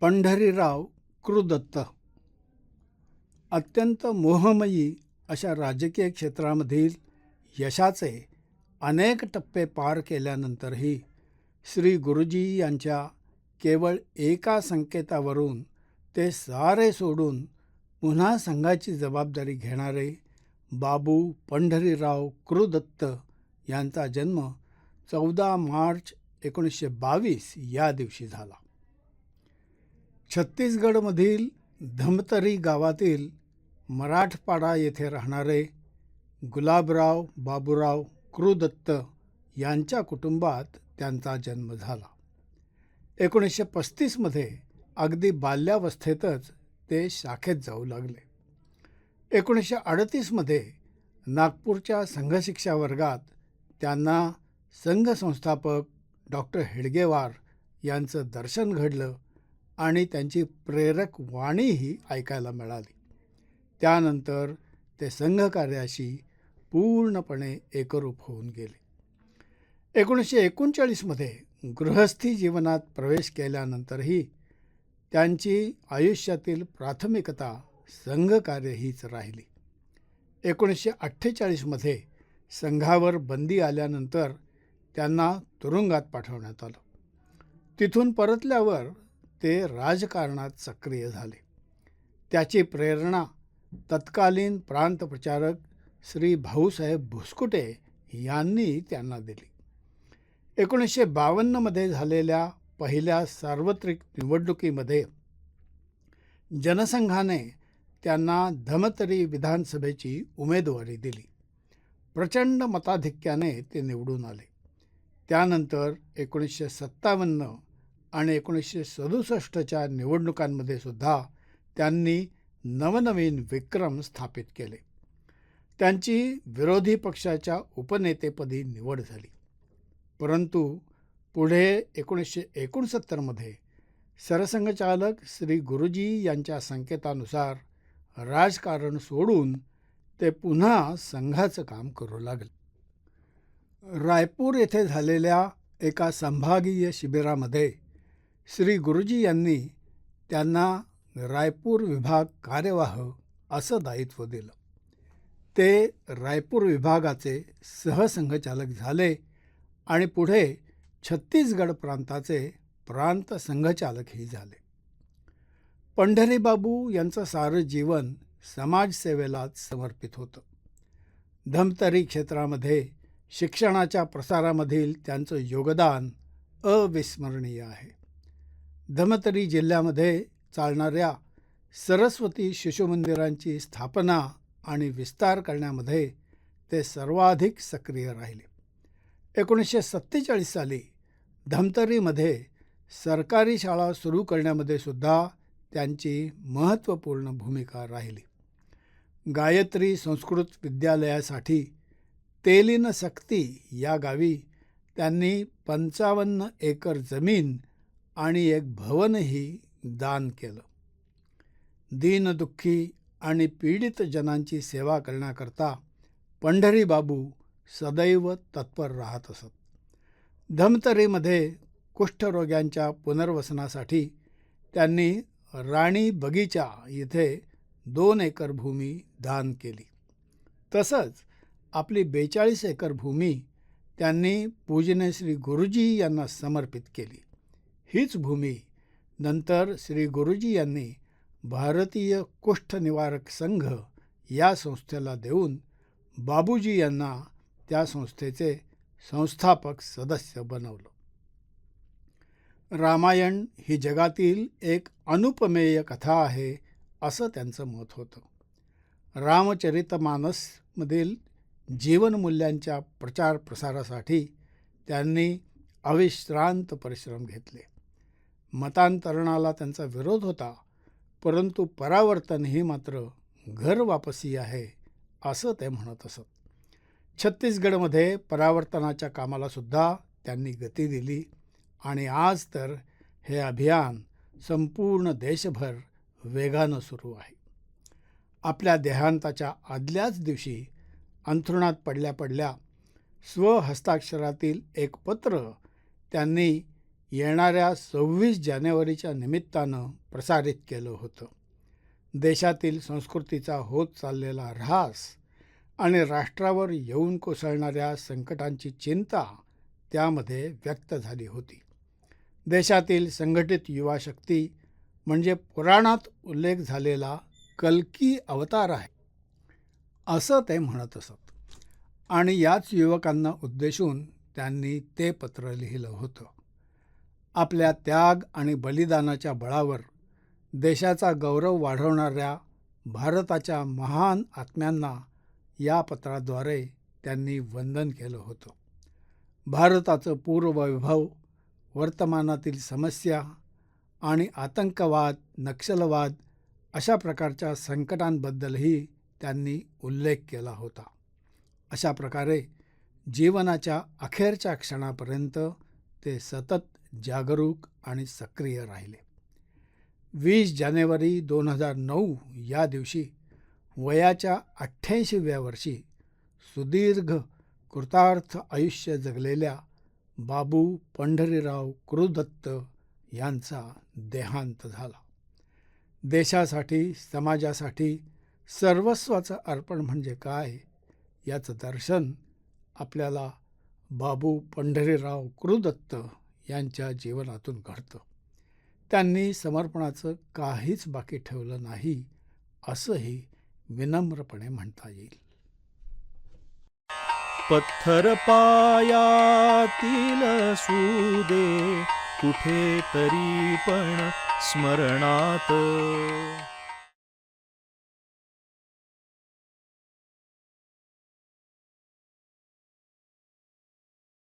पंढरीराव कृदत्त अत्यंत मोहमयी अशा राजकीय क्षेत्रामधील यशाचे अनेक टप्पे पार केल्यानंतरही श्री गुरुजी यांच्या केवळ एका संकेतावरून ते सारे सोडून पुन्हा संघाची जबाबदारी घेणारे बाबू पंढरीराव कृदत्त यांचा जन्म चौदा मार्च एकोणीसशे बावीस या दिवशी झाला. छत्तीसगडमधील धमतरी गावातील मराठपाडा येथे राहणारे गुलाबराव बाबूराव कृदत्त यांच्या कुटुंबात त्यांचा जन्म झाला. एकोणीसशे पस्तीसमध्ये अगदी बाल्यावस्थेतच ते शाखेत जाऊ लागले. एकोणीसशे अडतीसमध्ये नागपूरच्या संघशिक्षा वर्गात त्यांना संघ संस्थापक डॉक्टर हेडगेवार यांचं दर्शन घडलं. आणि त्यांची प्रेरक वाणीही ऐकायला मिळाली. त्यानंतर ते संघकार्याशी पूर्णपणे एकरूप होऊन गेले. एकोणीसशे एकोणचाळीसमध्ये गृहस्थी जीवनात प्रवेश केल्यानंतरही त्यांची आयुष्यातील प्राथमिकता संघकार्य हीच राहिली. एकोणीसशे अठ्ठेचाळीसमध्ये संघावर बंदी आल्यानंतर त्यांना तुरुंगात पाठवण्यात आलं. तिथून परतल्यावर ते राजकारणात सक्रिय झाले. त्याची प्रेरणा तत्कालीन प्रांतप्रचारक श्री भाऊसाहेब भुसकुटे यांनी त्यांना दिली. एकोणीसशे बावन्नमध्ये झालेल्या पहिल्या सार्वत्रिक निवडणुकीमध्ये जनसंघाने त्यांना धमतरी विधानसभेची उमेदवारी दिली. प्रचंड मताधिक्याने ते निवडून आले. त्यानंतर एकोणीसशे सत्तावन्न आणि एकोणीसशे सदुसष्टच्या निवडणुकांमध्ये सुद्धा त्यांनी नवनवीन विक्रम स्थापित केले. त्यांची विरोधी पक्षाच्या उपनेतेपदी निवड झाली. परंतु पुढे एकोणीसशे एकोणसत्तरमध्ये सरसंघचालक श्री गुरुजी यांच्या संकेतानुसार राजकारण सोडून ते पुन्हा संघाचं काम करू लागले. रायपूर येथे झालेल्या एका संभागीय शिबिरामध्ये श्री गुरुजी यांनी त्यांना रायपूर विभाग कार्यवाह असं दायित्व दिलं. ते रायपूर विभागाचे सहसंघचालक झाले आणि पुढे छत्तीसगड प्रांताचे प्रांत संघचालकही झाले. पंढरीबाबू यांचं सारं जीवन समाजसेवेलाच समर्पित होतं. धमतरी क्षेत्रामध्ये शिक्षणाच्या प्रसारामधील त्यांचं योगदान अविस्मरणीय आहे. धमतरी जिल्ह्यामध्ये चालणाऱ्या सरस्वती शिशुमंदिरांची स्थापना आणि विस्तार करण्यामध्ये ते सर्वाधिक सक्रिय राहिले. एकोणीसशे सत्तेचाळीस साली धमतरीमध्ये सरकारी शाळा सुरू करण्यामध्ये सुद्धा त्यांची महत्त्वपूर्ण भूमिका राहिली. गायत्री संस्कृत विद्यालयासाठी तेलीन सक्ती या गावी त्यांनी पंचावन्न एकर जमीन आणि एक भवनही दान केलं. दीनदुःखी आणि पीडित जनांची सेवा करण्याकरता पंढरी बाबू सदैव तत्पर राहत असत. धमतरीमध्ये कुष्ठरोग्यांच्या पुनर्वसनासाठी त्यांनी राणी बगीचा येथे दोन एकर भूमी दान केली. तसंच आपली बेचाळीस एकर भूमी त्यांनी पूजने श्री गुरुजी यांना समर्पित केली. हीच भूमी. नंतर श्री गुरुजी यांनी भारतीय कुष्ठ निवारक संघ या संस्थेला देऊन बाबूजी यांना त्या संस्थेचे संस्थापक सदस्य बनवलं. रामायण ही जगातील एक अनुपमेय कथा आहे असं त्यांचं मत होतं. रामचरितमानसमधील जीवनमूल्यांच्या प्रचार प्रसारासाठी त्यांनी अविश्रांत परिश्रम घेतले. मतांतरणाला त्यांचा विरोध होता परंतु परावर्तन ही मात्र घर वापसी आहे असं ते म्हणत असत. छत्तीसगडमध्ये परावर्तनाच्या कामाला सुद्धा त्यांनी गती दिली आणि आज तर हे अभियान संपूर्ण देशभर वेगानं सुरू आहे. आपल्या देहांताच्या आदल्याच दिवशी अंथरुणात पडल्या पडल्या स्वहस्ताक्षरातील एक पत्र त्यांनी येणाऱ्या सव्वीस जानेवारीच्या निमित्तानं प्रसारित केलं होतं. देशातील संस्कृतीचा होत चाललेला ऱ्हास आणि राष्ट्रावर येऊन कोसळणाऱ्या संकटांची चिंता त्यामध्ये व्यक्त झाली होती. देशातील संघटित युवा शक्ती म्हणजे पुराणात उल्लेख झालेला कल्की अवतार आहे. असं ते म्हणत असत आणि याच युवकांना उद्देशून त्यांनी ते पत्र लिहिलं होतं. आपल्या त्याग आणि बलिदानाच्या बळावर देशाचा गौरव वाढवणाऱ्या भारताच्या महान आत्म्यांना या पत्राद्वारे त्यांनी वंदन केलं होतं. भारताचं पूर्ववैभव वर्तमानातील समस्या आणि आतंकवाद नक्षलवाद अशा प्रकारच्या संकटांबद्दलही त्यांनी उल्लेख केला होता. अशा प्रकारे जीवनाच्या अखेरच्या क्षणापर्यंत ते सतत जागरूक आणि सक्रिय राहिले. वीस जानेवारी दोन हजार नऊ या दिवशी वयाच्या अठ्ठ्याऐंशीव्या वर्षी सुदीर्घ कृतार्थ आयुष्य जगलेल्या बाबू पंढरीराव कृदत्त यांचा देहांत झाला. देशासाठी समाजासाठी सर्वस्वाचं अर्पण म्हणजे काय याचं दर्शन आपल्याला बाबू पंढरीराव कृदत्त यांच्या जीवनातून घडतं. त्यांनी समर्पणाचं काहीच बाकी ठेवलं नाही असंही विनम्रपणे म्हणता येईल. पत्थर पायातील सुदे कुठे तरी पण स्मरणात.